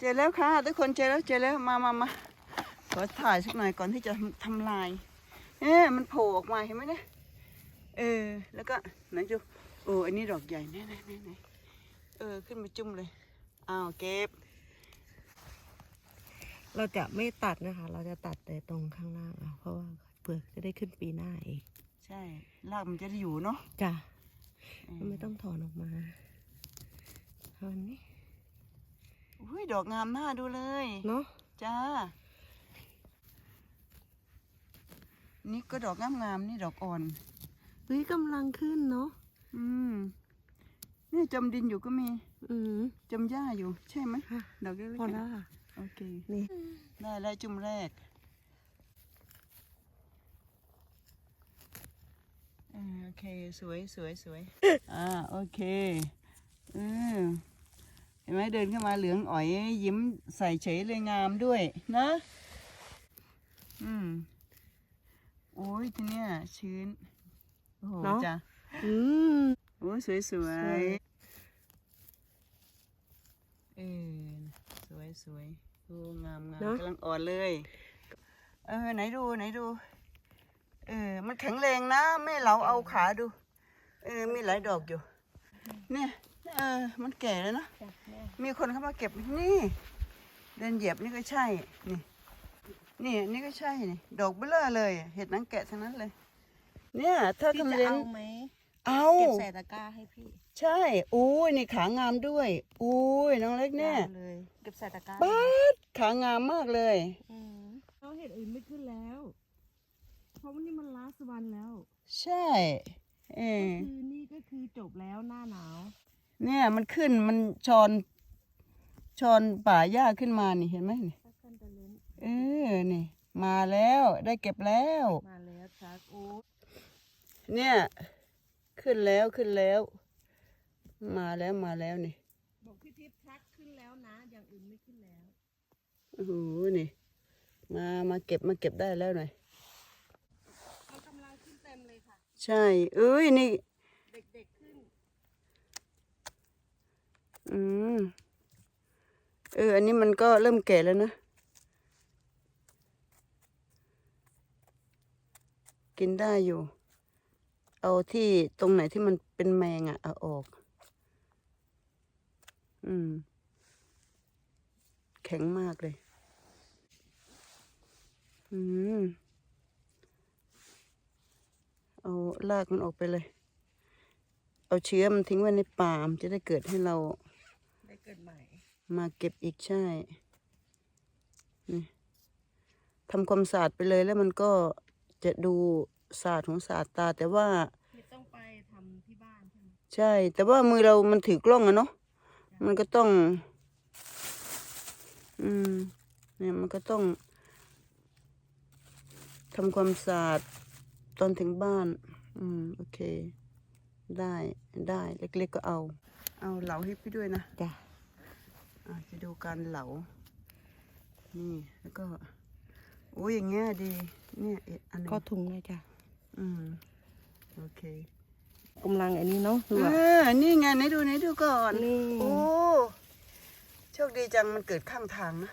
เจอแล้วค่ะ ทุกคนเจอแล้วเจอแล้วมามามาขอถ่ายสักหน่อยก่อนที่จะทำลาย เอ๊ะมันโผล่ออกมาเห็นไหมเนี่ยเออ แล้วก็ไหนดูโอ้อันนี้ดอกใหญ่ไหนไหนไหนไหนเออขึ้นมาจุ่มเลยอ้าวเก็บ เราจะไม่ตัดนะคะ เราจะตัดแต่ตรงข้างล่างเอาเพราะว่าเปลือกจะได้ขึ้นปีหน้าเองใช่รากมันจะได้อยู่เนาะจ้ะเออมันไม่ต้องถอนออกมาเอาอันนี้ อุ้ยดอกงามหน้าดูเลย เนาะจ้า นี่ก็ดอกงามๆนี่ดอกอ่อน เฮ้ยกำลังขึ้นเนาะ อืม นี่จมดินอยู่ก็มี อืมจมหญ้าอยู่ ใช่ไหมค่ะดอกเล็กๆพอแล้วอะค่ะ โอเค นี่ ได้แล้วจุ่มแรกเออโอเค สวยสวยสวย อ่า โอเคเออ เห็นไหมเดินเข้ามาเหลืองอ๋อยยิ้มใส่เฉยเลยงามด้วยนะ อืมโอ้ยทีเนี้ยชื้น โอ้โหจ้ะอืมโอ้ยสวยสวสวยยเออสวยสวยโอ้งามงามเนอะกำลังอ่อนเลย เออไหนดูไหนดู เออ มันแข็งแรงนะแม่เราเอาขาดู เออ มีหลายดอกอยู่ เนี่ย เออ มันแก่แล้วนะจ้ะแม่มีคนเข้ามาเก็บนี่ เดินเหยียบนี่ก็ใช่ นี่ นี่นี่ก็ใช่นี่ ดอกเบลอเลยอะเห็ดหนังแกะทั้งนั้นเลย เนี่ยถ้าพี่ทำจะเลนเอาไหมเอาเก็บใส่ตะกร้าให้พี่ใช่อุ้ยนี่ขางามด้วยอุ้ยน้องเล็กเนี่ยอาเลย เก็บใส่ตะกร้าป๊าดขางามมากเลย อืมเราเห็ดอื่นไม่ขึ้นแล้ว เพราะว่านี่มันลาสวันแล้ว ใช่ เออ คือนี่ก็คือจบแล้วหน้าหนาว เนี่ยมันขึ้นมันชอนชอนป่าหญ้าขึ้นมานี่เห็นไหมนี่ซักกันตะเลนเออนี่ มาแล้วได้เก็บแล้ว มาแล้วชักโอ้เนี่ย ขึ้นแล้วขึ้นแล้ว มาแล้วมาแล้วนี่บอกพี่ทิพย์ชักขึ้นแล้วนะ อย่างอื่นไม่ขึ้นแล้วโอ้โหนี่ มามาเก็บมาเก็บได้แล้วหน่อยมันกำลังขึ้นเต็มเลยค่ะ ใช่ เอ้ยนี่ เด็กๆขึ้น อืม เออ อันนี้มันก็เริ่มแก่แล้วนะ กินได้อยู่ เอาที่ตรงไหนที่มันเป็นแมงอะ่ะ เอาออก อืม แข็งมากเลย อืม เอาลากมันออกไปเลย เอาเชื้อมันทิ้งไว้ในป่ามจะได้เกิดให้เรา เกิดใหม่ มาเก็บอีกใช่นี่ทำความสะอาดไปเลยแล้วมันก็จะดูสะอาดของสะอาดตา แต่ว่าไม่ต้องไปทำที่บ้านใช่ไหมใช่ แต่ว่ามือเรามันถือกล้องอะเนาะมันก็ต้อง อืม เนี่ยมันก็ต้องทำความสะอาดตอนถึงบ้าน อืม โอเค ได้ได้ เล็กๆก็เอา เอาเหลาให้พี่ด้วยนะ จ้ะอะ จะดูการเหลา นี่แล้วก็โอ้ยอย่างเงี้ยดี เนี่ยอีกอันหนึงก็ถุงเลยจ้ะ อืม โอเคกำลังอันนี้เนาะเอคือว่าอนี่ไงไหนดูไหนดูก่อน นี่ โอ้โชคดีจังมันเกิดข้างทางนะ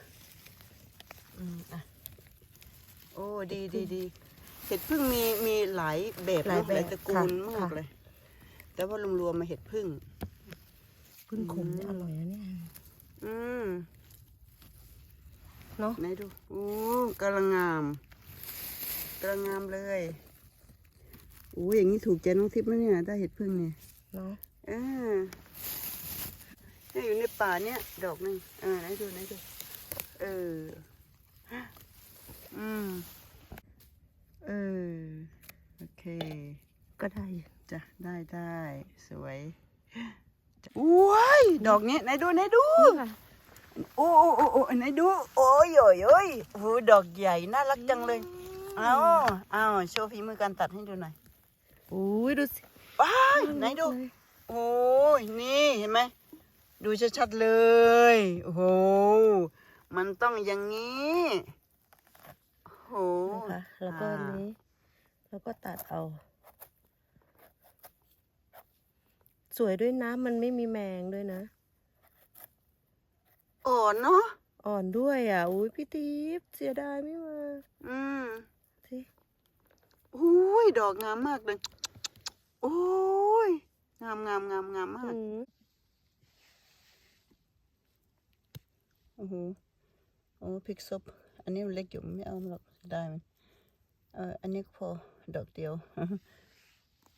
อืมอะ โอ้ดีดีดีเห็ดพึ่งมีมีหลายแบบหลายเนอะแบบหลายตระกูลค่ะมากค่ะเลย แต่ว่ารวมๆมาเห็ดพึ่ง พึ่งขมเนี่ยอร่อยนะเนี่ย อืม เนาะไหนดูโอ้กำลังงามกำลังงามเลยโอ้อย่างนี้ถูกใจน้องทิพย์นะเนี่ยได้เห็ดพึ่งเนี่ยเนาะเออเนี่ยอยู่ในป่าเนี่ยดอกหนึ่งเออไหนดูไหนดูเอออืมเออโอเค ก็ได้อยู่จ้ะได้ได้สวยว้ายดอกนี้ไหนดูไหนดูค่ะ โอ้โอ้โอ้โอ้ไหนดูโอ้ยโอ้ยโอ้ยโอ้โหดอกใหญ่น่ารักจังเลยเอาเอาโชว์ฝีมือการตัดให้ดูหน่อยโอ้ยดูสิว้ายไหนดูโอ้ยนี่เห็นไหมดูชัดๆเลยโอ้โหมันต้องอย่างนี้โอ้โหนะคะแล้วก็อันนี้แล้วก็ตัดเอา สวยด้วยนะมันไม่มีแมงด้วยนะ อ่อนเนาะอ่อนด้วยอะอุ้ยพี่ติ๊บเสียดายไม่มาอืมสิอุ้ยดอกงามมากเลยโอ้ยงามงามงามงามมากอืมโอ้โหโอ้พริกซบอันนี้มันเล็กอยู่ไม่เอาหรอกได้มันเอออันนี้ก็พอดอกเดียว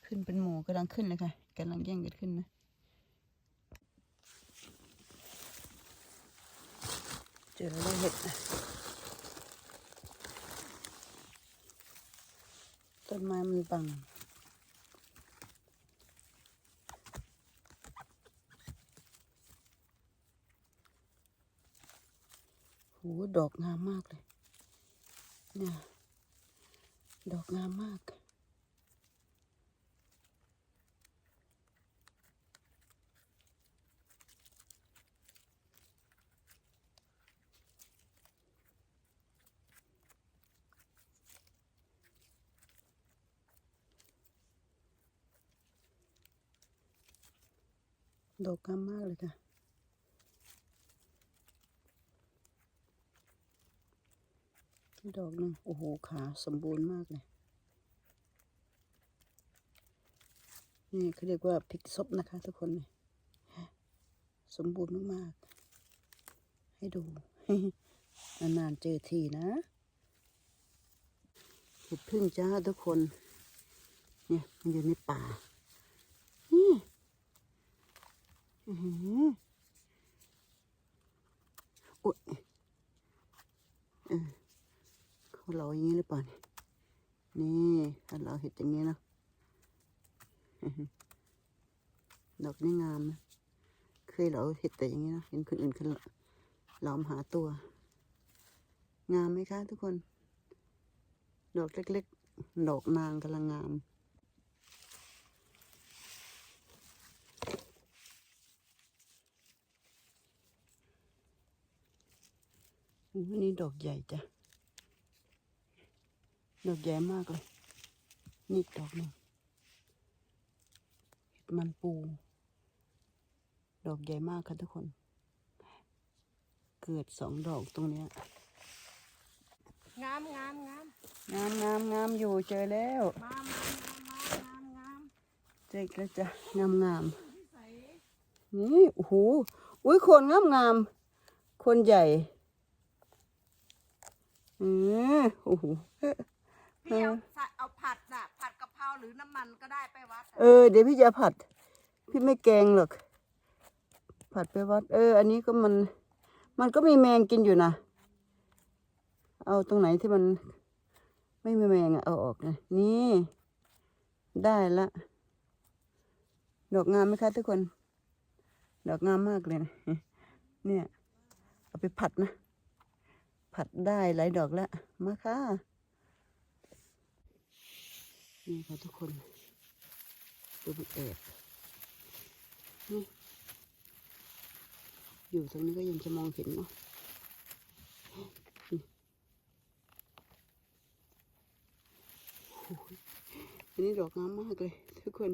ขึ้นเป็นหมูกำลังขึ้นเลยค่ะกำลังแย่งกันขึ้นนะ เจอแล้วเห็ดนต้นไม้มันบังโหดอกงามมากเลย เนี่ย ดอกงามมาก ดอกงามมากเลยค่ะ ดอกหนึงโอ้โหขาสมบูรณ์มากเลย นี่เขาเรียกว่าพริกซบนะคะทุกคนเนี่ยสมบูรณ์มากๆ ให้ดู นานๆเจอทีนะเห็ดพึ่งจ้าทุกคน เนี่ยมันอยู่ในป่า นี่ อื้อหือโอ๊ยเออเขาเราอย่างนี้หรือเปล่าเนี่ยนี่ถ้าเราเห็ดอย่างนี้เนาะดอกนี่งามนะเคยเราเห็ดแต่อย่างนี้นะเห็นคนอื่นเขาเราหาตัว งามไหมคะทุกคน ดอกเล็กๆ ดอกนางกำลังงาม อู้อันนี้ดอกใหญ่จ้ะ ดอกใหญ่มากเลย นี่อีกดอกหนึ่งเห็ดมันปู ดอกใหญ่มากค่ะทุกคน เกิดสองดอกตรงเนี้ยงามงามงามงามงามงามอยู่เจอแล้วมามามามางามงามเจออีกแล้วจ้ะงามงามนี่โอ้โหอุ้ยคนงามงามคนใหญ่ อือโอ้โหพี่เอาใส่เอาผัดน่ะผัดกะเพราหรือน้ำมันก็ได้ไปวัดเออเดี๋ยวพี่จะผัด พี่ไม่แกงหรอก ผัดไปวัด เออ อันนี้ก็มัน มันก็มีแมงกินอยู่นะเอาตรงไหนที่มัน ไม่มีแมงอะเอาออกนะนี่ ได้ละดอกงามไหมคะทุกคน ดอกงามมากเลยนะเนี่ย เอาไปผัดนะ ผัดได้หลายดอกแล้ว มาค่ะ นี่ค่ะทุกคนดูมันแอบนี่อยู่ตรงนี้ก็ยังจะมองเห็นเนาะอันนี้ดอกงามมากเลย ทุกคน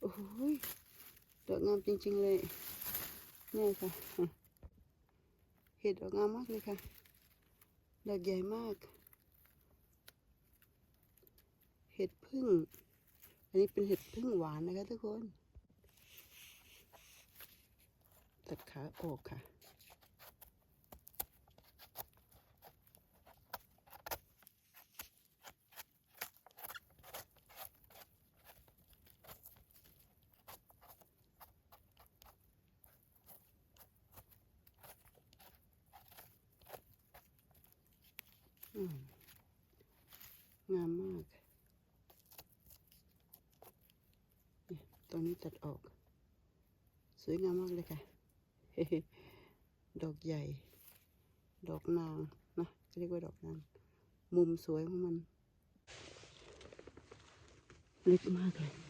โอ้ย ดอกงามจริง ๆ เลยเนี่ยค่ะ เห็ดดอกงามมากเลยค่ะ ดอกใหญ่มาก เห็ดพึ่ง อันนี้เป็นเห็ดพึ่งหวานนะคะทุกคน ตัดขาออกค่ะ งามมากเนี่ยตรงนี้ตัดออก สวยงามมากเลยค่ะ ดอกใหญ่ ดอกนางนะเรียกว่าดอกนาง มุมสวยของมัน เล็กมากเลย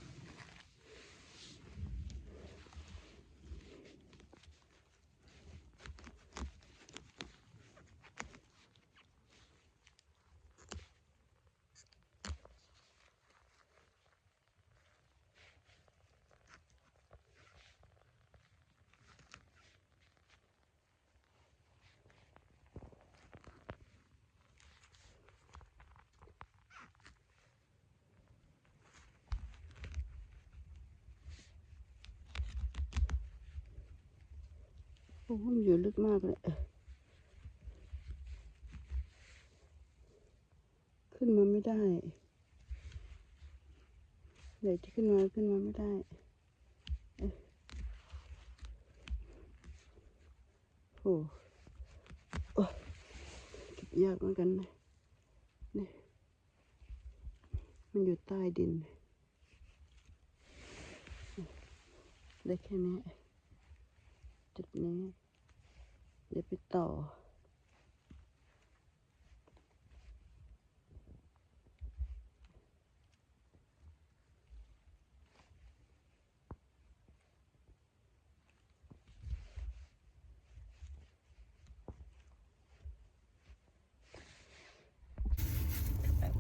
โอ้มันอยู่ลึกมากเลยขึ้นมาไม่ได้ใหญ่ที่ขึ้นมาขึ้นมาไม่ได้เอ้โอ้โอ้เก็บยากเหมือนกันนะนี่มันอยู่ใต้ดินได้แค่นี้ จุดนี้ เดี๋ยวไปต่อ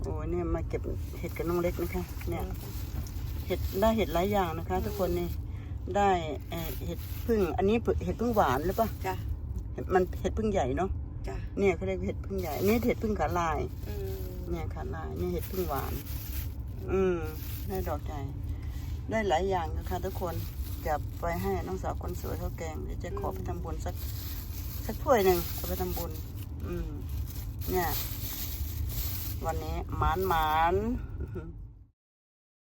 โอ้เนี่ยมาเก็บเห็ดกับน้องเล็กนะคะ เนี่ย เห็ดได้เห็ดหลายอย่างนะคะ ทุกคนนี่ ได้เอ่อเห็ดพึ่ง อันนี้เห็ดพึ่งหวานหรือปะจ้ะเห็ดมันเห็ดพึ่งใหญ่เนาะจ้ะเนี่ยเขาเรียกเห็ดพึ่งใหญ่อันนี่เห็ดพึ่งขาลาย อืมเนี่ยขาลายนี่เห็ดพึ่งหวาน อืมได้ดอกใหญ่ได้หลายอย่างนะคะทุกคนจะไปให้น้องสาวคนสวยเขาแกงเดี๋ยวจะขอไปทำบุญสักสักถ้วยหนึ่งเอาไปทำบุญ อืม เนี่ย วันนี้หมานหมานๆ